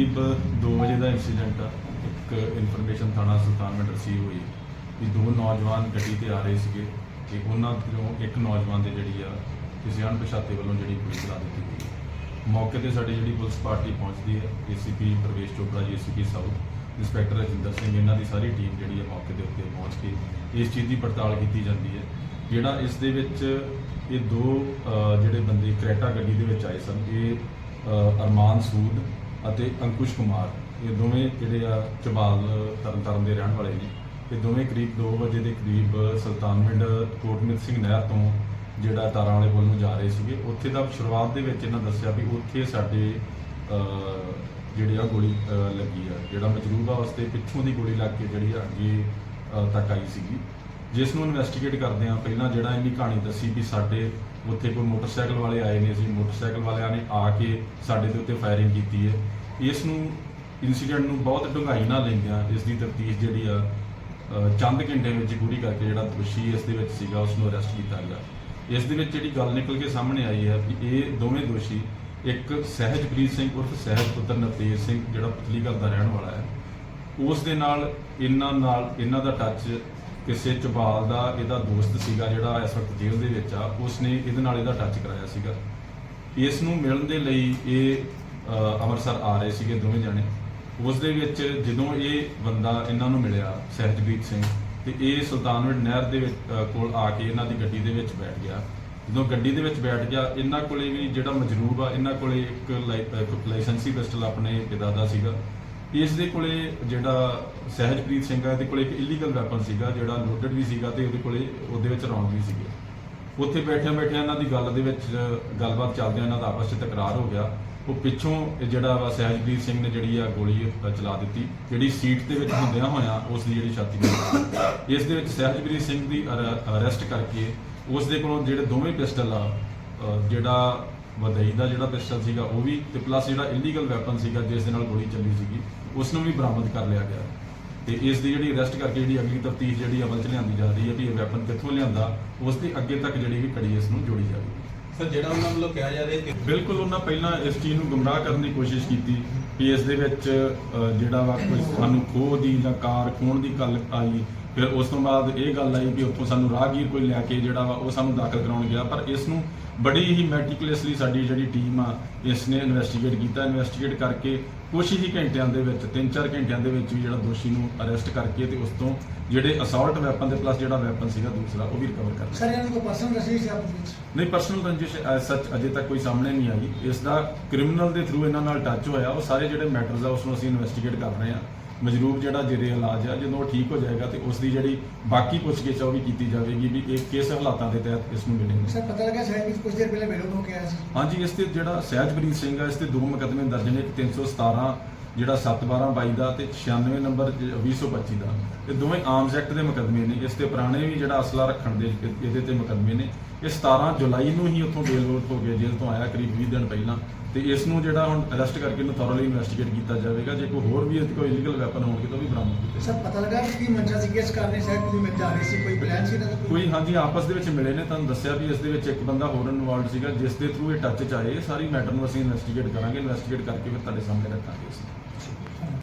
ਕਰੀਬ 2 ਵਜੇ ਦਾ ਇਨਸੀਡੈਂਟ ਆ। ਇੱਕ ਇਨਫੋਰਮੇਸ਼ਨ ਥਾਣਾ ਸੁਲਤਾਨਵਿੰਡ ਰਿਸੀਵ ਹੋਈ। ਵੀ ਦੋ ਨੌਜਵਾਨ ਗੱਡੀ ਤੇ ਆ ਰਹੇ ਸੀਗੇ। ਤੇ ਉਹਨਾਂ ਵਿੱਚੋਂ ਇੱਕ ਨੌਜਵਾਨ ਦੇ ਜਿਹੜੀ ਆ, ਕਿਸੇ ਅਣਪਛਾਤੇ ਵੱਲੋਂ ਜਿਹੜੀ ਪੁਲਿਸ ਲਾ ਦਿੱਤੀ ਗਈ ਮੌਕੇ ਤੇ ਸਾਡੀ ਜਿਹੜੀ ਪੁਲਿਸ ਪਾਰਟੀ ਪਹੁੰਚਦੀ ਹੈ ACP Pravesh Chopra ji ACP south. Inspector Rajinder Singh, ਇਹਨਾਂ ਦੀ ਸਾਰੀ ਟੀਮ ਜਿਹੜੀ ਹੈ ਮੌਕੇ ਦੇ ਉੱਤੇ ਪਹੁੰਚ ਕੇ ਇਸ ਚੀਜ਼ ਦੀ ਪੜਤਾਲ ਕੀਤੀ ਜਾਂਦੀ ਹੈ ਜਿਹੜਾ ਇਸ ਦੇ ਵਿੱਚ ਇਹ ਦੋ ਜਿਹੜੇ ਬੰਦੇ ਕਰੈਟਾ ਗੱਡੀ ਦੇ ਵਿੱਚ ਆਏ ਸਨ, ਇਹ ਅਰਮਾਨ ਸੂਦ ਅਤੇ ਅੰਕੁਸ਼ ਕੁਮਾਰ। ਇਹ ਦੋਵੇਂ ਜਿਹੜੇ ਆ ਚਬਾਲ ਤਰਨਤਾਰਨ ਦੇ ਰਹਿਣ ਵਾਲੇ ਨੇ। ਇਹ ਦੋਵੇਂ ਕਰੀਬ 2 ਵਜੇ ਦੇ ਕਰੀਬ ਸੁਲਤਾਨਵਿੰਡ ਕੋਟਮਿਤ ਸਿੰਘ ਨਹਿਰ ਤੋਂ ਜਿਹੜਾ ਤਾਰਾਂ ਵਾਲੇ ਪੁਲ ਨੂੰ ਜਾ ਰਹੇ ਸੀਗੇ। ਉੱਥੇ ਦਾ ਸ਼ੁਰੂਆਤ ਦੇ ਵਿੱਚ ਇਹਨਾਂ ਦੱਸਿਆ ਵੀ ਉੱਥੇ ਸਾਡੇ ਅਹ, ਜਿਹੜੇ ਆ ਗੋਲੀ ਲੱਗੀ ਆ। ਜਿਹੜਾ ਮਜਰੂਬ ਆ ਉਸਤੇ ਪਿੱਛੋਂ ਦੀ ਗੋਲੀ ਲੱਗ ਕੇ ਜਿਹੜੀ ਆ ਅੱਗੇ ਤੱਕ ਆਈ ਸੀਗੀ। ਜਿਸ ਨੂੰ ਇਨਵੈਸਟੀਗੇਟ ਕਰਦੇ ਆ ਪਹਿਲਾਂ ਜਿਹੜਾ ਇਹਨੀ ਕਹਾਣੀ ਦੱਸੀ ਵੀ ਸਾਡੇ ਉੱਥੇ ਕੋਈ ਮੋਟਰਸਾਈਕਲ ਵਾਲੇ ਆਏ ਨੇ ਅਸੀਂ ਮੋਟਰਸਾਈਕਲ ਵਾਲਿਆਂ ਨੇ ਆ ਕੇ ਸਾਡੇ ਦੇ ਉੱਤੇ ਫਾਇਰਿੰਗ ਕੀਤੀ ਹੈ। ਇਸ ਨੂੰ ਇਨਸੀਡੈਂਟ ਨੂੰ ਬਹੁਤ ਡੂੰਘਾਈ ਨਾਲ ਲੈਂਦਿਆਂ ਇਸ ਦੀ ਤਫਤੀਸ਼ ਜਿਹੜੀ ਆ ਚੰਦ ਘੰਟੇ ਵਿੱਚ ਪੂਰੀ ਕਰਕੇ ਜਿਹੜਾ ਦੋਸ਼ੀ ਇਸ ਦੇ ਵਿੱਚ ਸੀਗਾ, ਉਸ ਨੂੰ ਅਰੈਸਟ ਕੀਤਾ ਗਿਆ। ਇਸ ਦੇ ਵਿੱਚ ਜਿਹੜੀ ਗੱਲ ਨਿਕਲ ਕੇ ਸਾਹਮਣੇ ਆਈ ਹੈ ਵੀ ਇਹ ਦੋਵੇਂ ਦੋਸ਼ੀ, ਇੱਕ ਸਹਿਜਪ੍ਰੀਤ ਸਿੰਘ ਉਰਫ ਸਹਿਜ ਪੁੱਤਰ ਨਵਤੇਜ ਸਿੰਘ, ਜਿਹੜਾ ਪਤਲੀਗਲ ਦਾ ਰਹਿਣ ਵਾਲਾ ਹੈ, ਉਸ ਦੇ ਨਾਲ, ਇਹਨਾਂ ਨਾਲ, ਇਹਨਾਂ ਦਾ ਟੱਚ ਕਿਸੇ ਚਬਾਲ ਦਾ ਇਹਦਾ ਦੋਸਤ ਸੀਗਾ ਜਿਹੜਾ ਇਸ ਵਕਤ ਜੇਲ੍ਹ ਦੇ ਵਿੱਚ ਆ ਉਸ ਨੇ ਇਹਦੇ ਨਾਲ ਇਹਦਾ ਟੱਚ ਕਰਾਇਆ ਸੀਗਾ। ਇਸ ਨੂੰ ਮਿਲਣ ਦੇ ਲਈ ਇਹ ਅੰਮ੍ਰਿਤਸਰ ਆ ਰਹੇ ਸੀਗੇ ਦੋਵੇਂ ਜਣੇ। ਉਸ ਦੇ ਵਿੱਚ ਜਦੋਂ ਇਹ ਬੰਦਾ ਇਹਨਾਂ ਨੂੰ ਮਿਲਿਆ, ਸਹਿਜਪ੍ਰੀਤ ਸਿੰਘ, ਤੇ ਇਹ ਸੁਲਤਾਨਵਿੰਡ ਨਹਿਰ ਦੇ ਵਿੱਚ ਕੋਲ ਆ ਕੇ ਇਹਨਾਂ ਦੀ ਗੱਡੀ ਦੇ ਵਿੱਚ ਬੈਠ ਗਿਆ। ਜਦੋਂ ਗੱਡੀ ਦੇ ਵਿੱਚ ਬੈਠ ਗਿਆ, ਇਹਨਾਂ ਕੋਲੇ ਵੀ ਜਿਹੜਾ ਮਜਰੂਬ ਆ, ਇਹਨਾਂ ਕੋਲੇ ਇੱਕ ਲਾਈ- ਇੱਕ ਲਾਇਸੈਂਸੀ ਪਿਸਟਲ ਆਪਣੇ ਪਿਤਾ ਦਾ ਸੀਗਾ। ਇਸ ਦੇ ਕੋਲੇ ਜਿਹੜਾ ਸਹਿਜਪ੍ਰੀਤ ਸਿੰਘ ਆ ਇਹਦੇ ਕੋਲੇ ਇੱਕ ਇਲੀਗਲ ਵੈਪਨ ਸੀਗਾ, ਜਿਹੜਾ ਲੋਡਡ ਵੀ ਸੀਗਾ ਤੇ ਉਹਦੇ ਕੋਲੇ, ਉਹਦੇ ਵਿੱਚ ਰੌਂਡ ਵੀ ਸੀਗੇ। ਉੱਥੇ ਬੈਠਿਆਂ ਬੈਠਿਆਂ ਇਹਨਾਂ ਦੀ ਗੱਲ ਦੇ ਵਿੱਚ ਗੱਲਬਾਤ ਚੱਲਦਿਆਂ ਇਹਨਾਂ ਦਾ ਆਪਸ ਵਿੱਚ ਤਕਰਾਰ ਹੋ ਗਿਆ। ਉਹ ਪਿੱਛੋਂ ਇਹ ਜਿਹੜਾ ਵਾ ਸਹਿਜਪ੍ਰੀਤ ਸਿੰਘ ਨੇ ਜਿਹੜੀ ਆ ਗੋਲੀ ਚਲਾ ਦਿੱਤੀ, ਜਿਹੜੀ ਸੀਟ ਦੇ ਵਿੱਚ ਹੁੰਦਿਆਂ ਹੋਇਆ ਉਸ ਦੀ ਜਿਹੜੀ ਛਾਤੀ ਦੇ ਇਸ ਦੇ ਵਿੱਚ ਸਹਿਜਪ੍ਰੀਤ ਸਿੰਘ ਦੀ ਅਰੈਸਟ ਕਰਕੇ ਉਸ ਦੇ ਕੋਲੋਂ ਜਿਹੜੇ ਦੋਵੇਂ ਪਿਸਟਲ ਆ ਜਿਹੜਾ ਵਧਈ ਦਾ ਜਿਹੜਾ ਪਿਸਟਲ ਸੀਗਾ ਉਹ ਵੀ ਤੇ ਪਲੱਸ ਜਿਹੜਾ ਇਲੀਗਲ ਵੈਪਨ ਸੀਗਾ ਜਿਸ ਦੇ ਨਾਲ ਗੋਲੀ ਚੱਲੀ ਸੀਗੀ ਉਸ ਨੂੰ ਵੀ ਬਰਾਮਦ ਕਰ ਲਿਆ ਗਿਆ। ਤੇ ਇਸ ਦੀ ਜਿਹੜੀ ਅਰੈਸਟ ਕਰਕੇ ਜਿਹੜੀ ਅਗਲੀ ਤਫਤੀਸ਼ ਜਿਹੜੀ ਅਮਲ ਚ ਲਿਆਂਦੀ ਜਾ ਰਹੀ ਹੈ ਵੀ ਇਹ ਵੈਪਨ ਕਿੱਥੋਂ ਲਿਆਂਦਾ ਉਸ ਦੀ ਅੱਗੇ ਤੱਕ ਜਿਹੜੀ ਵੀ ਕੜੀ ਇਸ ਨੂੰ ਜੋੜੀ ਜਾਵੇਗੀ ਸਰ ਜਿਹੜਾ ਉਹਨਾਂ ਵੱਲੋਂ ਕਿਹਾ ਜਾ ਰਿਹਾ ਕਿ ਬਿਲਕੁਲ ਉਹਨਾਂ ਪਹਿਲਾਂ ਇਸ ਚੀਜ਼ ਨੂੰ ਗੁੰਮਰਾਹ ਕਰਨ ਦੀ ਕੋਸ਼ਿਸ਼ ਕੀਤੀ ਵੀ ਇਸ ਦੇ ਵਿੱਚ ਜਿਹੜਾ ਵਾ ਕੋਈ ਸਾਨੂੰ ਖੋਹ ਦੀ ਜਾਂ ਕਾਰ ਖੋਣ ਦੀ ਗੱਲ ਆਈ ਫਿਰ ਉਸ ਤੋਂ ਬਾਅਦ ਇਹ ਗੱਲ ਆਈ ਵੀ ਉੱਥੋਂ ਸਾਨੂੰ ਰਾਹਗੀਰ ਕੋਈ ਲਿਆ ਕੇ ਜਿਹੜਾ ਵਾ ਉਹ ਸਾਨੂੰ ਦਾਖਲ ਕਰਾਉਣ ਗਿਆ। ਪਰ ਇਸ ਨੂੰ ਬੜੀ ਹੀ ਮੈਟੀਕੂਲਸਲੀ ਸਾਡੀ ਜਿਹੜੀ ਟੀਮ ਆ ਇਸ ਨੇ ਇਨਵੈਸਟੀਗੇਟ ਕੀਤਾ। ਇਨਵੈਸਟੀਗੇਟ ਕਰਕੇ ਕੁਝ ਹੀ ਘੰਟਿਆਂ ਦੇ ਵਿੱਚ 3-4 ਘੰਟਿਆਂ ਦੇ ਵਿੱਚ ਵੀ ਜਿਹੜਾ ਦੋਸ਼ੀ ਨੂੰ ਅਰੈਸਟ ਕਰਕੇ ਤੇ ਉਸ ਤੋਂ ਜਿਹੜੇ ਅਸੌਲਟ ਵੈਪਨ ਦੇ ਪਲੱਸ ਜਿਹੜਾ ਵੈਪਨ ਸੀਗਾ ਦੂਸਰਾ ਉਹ ਵੀ ਰਿਕਵਰ ਕਰ ਲਿਆ। ਸਰ ਇਹਨਾਂ ਨੂੰ ਕੋਈ ਪਰਸਨਲ ਰਸੀਦ ਸੀ ਆਪਸ ਵਿੱਚ? ਨਹੀਂ ਪਰਸਨਲ ਰੰਜਿਸ਼ ਸੱਚ ਅਜੇ ਤੱਕ ਕੋਈ ਸਾਹਮਣੇ ਨਹੀਂ ਆਈ। ਇਸ ਦਾ ਕ੍ਰਿਮੀਨਲ ਦੇ ਥਰੂ ਇਹਨਾਂ ਨਾਲ ਟੱਚ ਹੋਇਆ। ਉਹ ਸਾਰੇ ਜਿਹੜੇ ਮੈਟਰਸ ਆ ਉਸ ਨੂੰ ਅਸੀਂ ਇਨਵੈਸਟੀਗੇਟ ਕਰ ਰਹੇ ਹਾਂ। ਮਜਰੂਬ ਜਿਹੜਾ ਜਿਹੜੇ ਇਲਾਜ ਆ ਜਦੋਂ ਉਹ ਠੀਕ ਹੋ ਜਾਏਗਾ ਤੇ ਉਸ ਦੀ ਜਿਹੜੀ ਬਾਕੀ ਪੁੱਛਗਿੱਛ ਆ ਉਹ ਵੀ ਕੀਤੀ ਜਾਵੇਗੀ ਵੀ ਇਹ ਕਿਸ ਹਾਲਾਤਾਂ ਦੇ ਤਹਿਤ ਇਸ ਨੂੰ ਮਿਲੇਗਾ ਸਰ ਪਤਾ ਲੱਗਾ ਸ਼ਾਇਦ ਕੁਝ ਦੇਰ ਪਹਿਲੇ ਬੇਲੋਂ ਹੋ ਆਇਆ ਸੀ। ਹਾਂਜੀ ਇਸ ਤੇ ਜਿਹੜਾ ਸਹਿਜਪ੍ਰੀਤ ਸਿੰਘ ਆ ਇਸ ਤੇ ਦੋ ਮੁਕੱਦਮੇ ਦਰਜ ਨੇ ਇੱਕ 317 ਜਿਹੜਾ 712 ਦਾ ਤੇ 96 ਨੰਬਰ 2025 ਦਾ। ਇਹ ਦੋਵੇਂ ਆਰਮਸ ਐਕਟ ਦੇ ਮੁਕੱਦਮੇ ਨੇ ਇਸ ਤੇ ਪੁਰਾਣੇ ਵੀ ਜਿਹੜਾ ਅਸਲਾ ਰੱਖਣ ਦੇ ਇਹਦੇ ਤੇ ਮੁਕੱਦਮੇ ਨੇ। ਇਹ 17 ਜੁਲਾਈ ਨੂੰ ਹੀ ਉੱਥੋਂ ਬੇਲ ਆਊਟ ਹੋ ਗਿਆ ਜੇਲ੍ਹ ਤੋਂ ਆਇਆ ਕਰੀਬ 20 ਦਿਨ ਪਹਿਲਾਂ। ਤੇ ਇਸ ਨੂੰ ਜਿਹੜਾ ਹੁਣ ਅਰੈਸਟ ਕਰਕੇ ਇਹਨੂੰ ਥੋਰਲੀ ਇਨਵੈਸਟੀਗੇਟ ਕੀਤਾ ਜਾਵੇਗਾ ਜੇ ਕੋਈ ਹੋਰ ਵੀ ਕੋਈ ਇਲੀਗਲ ਵੈਪਨ ਹੋਣਗੇ ਤਾਂ ਵੀ ਬਰਾਮਦ ਕੀਤੇ ਸਰ ਪਤਾ ਲੱਗਾ ਕਿ ਕੀ ਮੰਸ਼ਾ ਸੀ ਕਿਸ ਕਾਰਨ ਸ਼ਾਇਦ ਤੁਸੀਂ ਮਿਲ ਜਾ ਰਹੇ ਸੀ ਕੋਈ ਪਲਾਨ ਸੀ ਇਹਨਾਂ ਦਾ ਕੋਈ? ਹਾਂਜੀ ਆਪਸ ਦੇ ਵਿੱਚ ਮਿਲੇ ਨੇ ਤੁਹਾਨੂੰ ਦੱਸਿਆ ਵੀ ਇਸ ਦੇ ਵਿੱਚ ਇੱਕ ਬੰਦਾ ਹੋਰ ਇਨਵੋਲਡ ਸੀਗਾ ਜਿਸ ਦੇ ਥਰੂ ਇਹ ਟੱਚ ਚ ਆਏ ਸਾਰੀ ਮੈਟਰ ਨੂੰ ਅਸੀਂ ਇਨਵੈਸਟੀਗੇਟ ਕਰਾਂਗੇ ਇਨਵੈਸਟੀਗੇਟ ਕਰਕੇ ਫਿਰ ਤੁਹਾਡੇ ਸਾਹਮਣੇ ਰੱਖਾਂਗੇ ਅਸੀਂ।